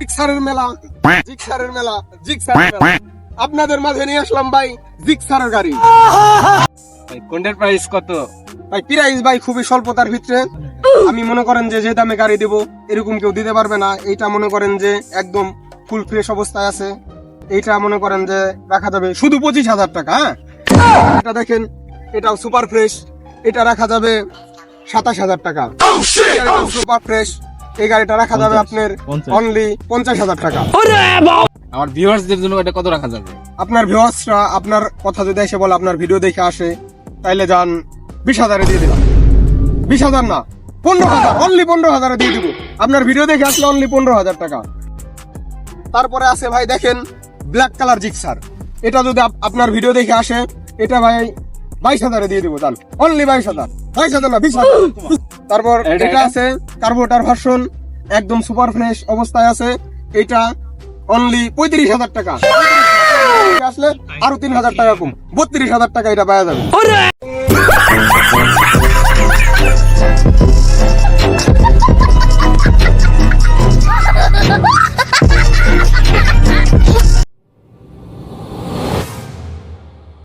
জিক্সারের মেলা। জিক্সারের মেলা জিক্সারের মেলা। আপনাদের মাঝে নিয়ে আসলাম ভাই জিক্সারের গাড়ি। ভাই কোনটার প্রাইস কত? ভাই প্রাইস ভাই খুবই স্বল্পতার ভিতরে। আমি মনে করেন যে যে দামে গাড়ি দেব এরকম কেউ দিতে পারবে না। এইটা মনে করেন যে একদম ফুল ফ্রেশ অবস্থায় আছে। এইটা মনে করেন যে রাখা যাবে শুধু পঁচিশ হাজার টাকা হ্যাঁ? এটা দেখেন এটাও সুপার ফ্রেশ এটা রাখা যাবে সাতাশ হাজার টাকা। সুপার ফ্রেশ এই গাড়িটা রাখা যাবে আপনার অনলি পঞ্চাশ হাজার টাকা। আমার ভিউয়ার্সদের জন্য এটা কত রাখা যাবে? আপনার ভিউয়ার্সরা আপনার কথা যদি এসে বলে আপনার ভিডিও দেখে আসে তাইলে যান বিশ হাজারে দিয়ে দিলাম। বিশ হাজার না পনেরো হাজার অনলি পনেরো হাজারে দিয়ে দিব। আপনার ভিডিও দেখে আসলে অনলি পনেরো হাজার টাকা। তারপরে আছে ভাই দেখেন ব্ল্যাক কালার জিক্সার এটা যদি আপ- আপনার ভিডিও দেখে আসে এটা ভাই বাইশ হাজারে দিয়ে দিব যান। অনলি বাইশ হাজার। তারপর এটা- এটা আছে কার্বোটার ভার্সন একদম সুপার ফ্রেশ অবস্থায় আছে। এটা অনলি পঁয়ত্রিশ হাজার টাকা। আসলে আরও তিন হাজার টাকা কম। বত্রিশ হাজার টাকা এটা পাওয়া যাবে।